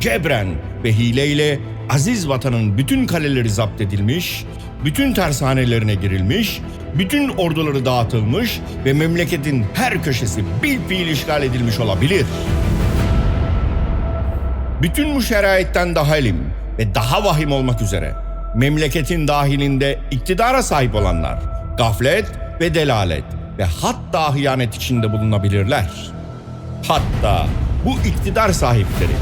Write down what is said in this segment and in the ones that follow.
Cebren ve hileyle aziz vatanın bütün kaleleri zapt edilmiş, bütün tersanelerine girilmiş, bütün orduları dağıtılmış ve memleketin her köşesi bil fiil işgal edilmiş olabilir. Bütün bu şeraitten daha elim ve daha vahim olmak üzere memleketin dahilinde iktidara sahip olanlar gaflet ve delalet ve hatta hıyanet içinde bulunabilirler. Hatta bu iktidar sahipleri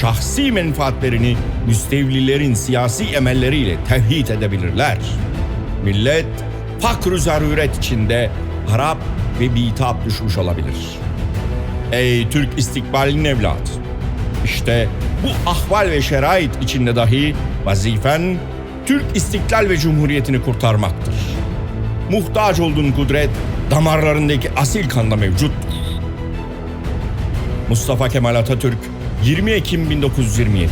şahsi menfaatlerini müstevlilerin siyasi emelleriyle tevhid edebilirler. Millet fakr-ı zaruret içinde harap ve bitap düşmüş olabilir. Ey Türk istikbalinin evladı! İşte bu ahval ve şerait içinde dahi vazifen Türk istiklal ve cumhuriyetini kurtarmaktır. Muhtaç olduğun kudret damarlarındaki asil kanda mevcuttur. Mustafa Kemal Atatürk 20 Ekim 1927